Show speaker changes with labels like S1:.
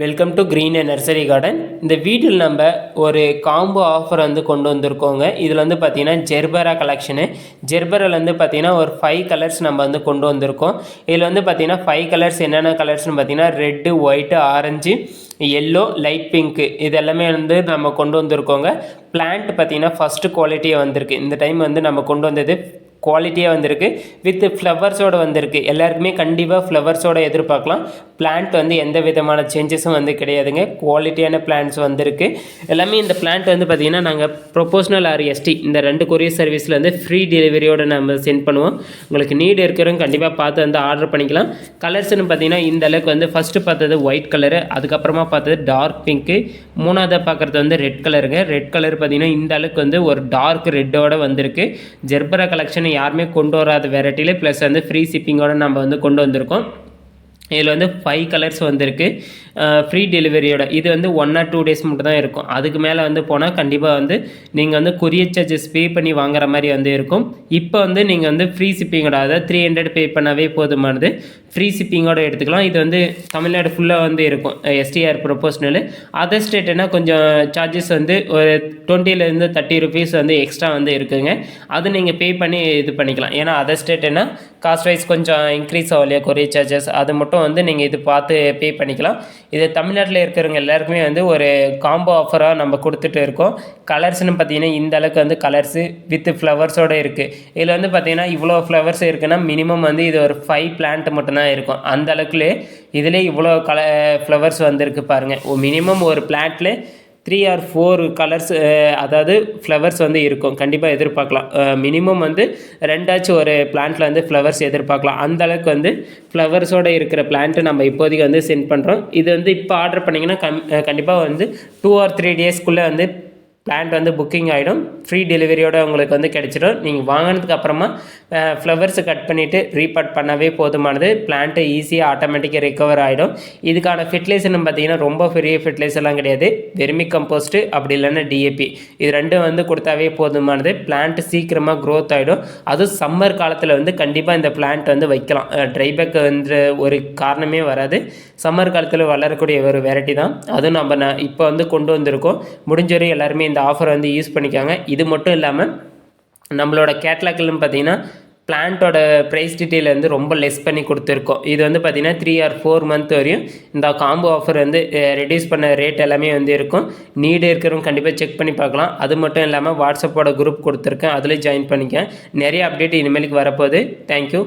S1: Welcome to green and nursery garden இந்த வீட்டில் நம்ம ஒரு காம்போ ஆஃபர் வந்து கொண்டு வந்திருக்கோங்க. இதில் வந்து பார்த்தீங்கன்னா ஜெர்பரா கலெக்ஷனு ஜெர்பரால வந்து பார்த்தீங்கன்னா ஒரு ஃபைவ் கலர்ஸ் நம்ம வந்து கொண்டு வந்திருக்கோம். இதில் வந்து பார்த்தீங்கன்னா ஃபைவ் கலர்ஸ் என்னென்ன கலர்ஸ்னு பார்த்தீங்கன்னா red white orange yellow light pink இது எல்லாமே வந்து நம்ம கொண்டு வந்திருக்கோங்க. பிளான்ட் பார்த்தீங்கன்னா ஃபஸ்ட்டு குவாலிட்டியாக வந்திருக்கு. இந்த டைம் வந்து நம்ம கொண்டு வந்தது குவாலிட்டியாக வந்திருக்கு. வித் ஃப்ளவர்ஸோடு வந்திருக்கு. எல்லாருக்குமே கண்டிப்பாக ஃப்ளவர்ஸோட எதிர்பார்க்கலாம். பிளான்ட் வந்து எந்த விதமான சேஞ்சஸும் வந்து கிடையாதுங்க. குவாலிட்டியான பிளான்ஸ் வந்திருக்கு. எல்லாமே இந்த பிளான்ட் வந்து பார்த்திங்கன்னா நாங்கள் ப்ரொபோஷனல் ஆர் எஸ்டி இந்த ரெண்டு கொரியர் சர்வீஸில் வந்து ஃப்ரீ டெலிவரியோடு நம்ம சென்ட் பண்ணுவோம். உங்களுக்கு நீடு இருக்கிறவங்க கண்டிப்பாக பார்த்து வந்து ஆர்டர் பண்ணிக்கலாம். கலர்ஸ்னு பார்த்தீங்கன்னா இந்த அளவுக்கு வந்து ஃபஸ்ட்டு பார்த்தது ஒயிட் கலரு அதுக்கப்புறமா பார்த்தது டார்க் பிங்க்கு மூணாவதாக பார்க்குறது வந்து ரெட் கலருங்க ரெட் கலர் பார்த்திங்கன்னா இந்த அளவுக்கு வந்து ஒரு டார்க் ரெட்டோட வந்திருக்கு. ஜெர்பரா கலெக்ஷன் யாருமே கொண்டு வராத வெரைட்டியில் ப்ளஸ் வந்து ஃப்ரீ ஷிப்பிங்கோடு நம்ம வந்து கொண்டு வந்திருக்கோம். இதில் வந்து ஃபைவ் கலர்ஸ் வந்திருக்கு. ஃப்ரீ டெலிவரியோட இது வந்து ஒன் ஆர் டூ டேஸ் மட்டும் தான் இருக்கும். அதுக்கு மேலே வந்து போனால் கண்டிப்பாக வந்து நீங்கள் வந்து கொரியர் சார்ஜஸ் பே பண்ணி வாங்குற மாதிரி வந்து இருக்கும். இப்போ வந்து நீங்கள் வந்து ஃப்ரீ ஷிப்பிங்கோட அதாவது த்ரீ ஹண்ட்ரட் பே பண்ணவே போதுமானது. ஃப்ரீ ஷிப்பிங்கோட எடுத்துக்கலாம். இது வந்து தமிழ்நாடு ஃபுல்லாக வந்து இருக்கும். எஸ்டிஆர் ப்ரொபோஷனல் அதர் ஸ்டேட்னா கொஞ்சம் சார்ஜஸ் வந்து ஒரு டுவெண்ட்டிலேருந்து தேர்ட்டி ருபீஸ் வந்து எக்ஸ்ட்ரா வந்து இருக்குங்க. அது நீங்கள் பே பண்ணி இது பண்ணிக்கலாம். ஏன்னா அதர் ஸ்டேட்னா காஸ்ட் வைஸ் கொஞ்சம் இன்க்ரீஸ் ஆகலையா கொரியர் சார்ஜஸ் அது மட்டும் வந்து நீங்கள் இது பார்த்து பே பண்ணிக்கலாம். இது தமிழ்நாட்டில் இருக்கிறவங்க எல்லாருக்குமே வந்து ஒரு காம்போ ஆஃபராக நம்ம கொடுத்துட்டு இருக்கோம். கலர்ஸ்னு பார்த்தீங்கன்னா இந்த அளவுக்கு வந்து கலர்ஸு வித் ஃப்ளவர்ஸோடு இருக்குது இதில் வந்து பார்த்தீங்கன்னா இவ்வளோ ஃப்ளவர்ஸ் இருக்குன்னா மினிமம் வந்து இது ஒரு ஃபைவ் பிளான்ட் மட்டும்தான் இருக்கும். அந்த அளவுக்குலே இதில் இவ்வளோ கல ஃப்ளவர்ஸ் வந்திருக்கு பாருங்கள் மினிமம் ஒரு பிளான்ட்ல த்ரீ ஆர் ஃபோர் கலர்ஸ் அதாவது ஃப்ளவர்ஸ் வந்து இருக்கும். கண்டிப்பாக எதிர்பார்க்கலாம். Uh, மினிமம் வந்து ரெண்டாச்சும் ஒரு பிளான்ட்டில் வந்து ஃப்ளவர்ஸ் எதிர்பார்க்கலாம். அந்த அளவுக்கு வந்து ஃப்ளவர்ஸோடு இருக்கிற பிளான்ட்டு நம்ம இப்போதைக்கு வந்து சென்ட் பண்ணுறோம் இது வந்து இப்போ ஆர்டர் பண்ணிங்கன்னா கம் கண்டிப்பாக வந்து டூ ஆர் த்ரீ டேஸ்க்குள்ளே வந்து பிளான்ட் வந்து புக்கிங் ஆகிடும் ஃப்ரீ டெலிவரியோட உங்களுக்கு வந்து கிடைச்சிடும். நீங்கள் வாங்கினதுக்கு அப்புறமா ஃப்ளவர்ஸை கட் பண்ணிவிட்டு ரீபார்ட் பண்ணவே போதுமானது. பிளான்ட்டு ஈஸியாக ஆட்டோமேட்டிக்காக ரிகவர் ஆகிடும் இதுக்கான ஃபெர்டிலைசர்னு பார்த்தீங்கன்னா ரொம்ப பெரிய ஃபெர்டிலைசர்லாம் கிடையாது. வெர்மி கம்போஸ்ட்டு அப்படி இல்லைன்னா டிஏபி இது ரெண்டும் வந்து கொடுத்தாவே போதுமானது. பிளான்ட் சீக்கிரமாக க்ரோத் ஆகிடும் அதுவும் சம்மர் காலத்தில் வந்து கண்டிப்பாக இந்த பிளான்ட் வந்து வைக்கலாம். ட்ரைபேக் வந்து ஒரு காரணமே வராது. சம்மர் காலத்தில் வளரக்கூடிய ஒரு வெரைட்டி தான். அதுவும் நம்ம இப்போ வந்து கொண்டு வந்திருக்கோம். முடிஞ்சவரை எல்லாருமே இந்த ஆஃபரை வந்து யூஸ் பண்ணிக்காங்க. இது மட்டும் இல்லாமல் நம்மளோட கேட்லாக்லன்னு பார்த்தீங்கன்னா பிளான்ட்டோட ப்ரைஸ் டீட்டெயில் வந்து ரொம்ப லெஸ் பண்ணி கொடுத்துருக்கோம். இது வந்து பார்த்திங்கன்னா த்ரீ ஆர் ஃபோர் மந்த் வரையும் இந்த காம்போ ஆஃபர் வந்து ரெடியூஸ் பண்ண ரேட் எல்லாமே வந்து இருக்கும். நீடு இருக்கிறவங்க கண்டிப்பாக செக் பண்ணி பார்க்கலாம். அது மட்டும் இல்லாமல் வாட்ஸ்அப்போட குரூப் கொடுத்துருக்கேன். அதில் ஜாயின் பண்ணிக்கேன் நிறைய அப்டேட் இனிமேலுக்கு வரப்போகுது. தேங்க்யூ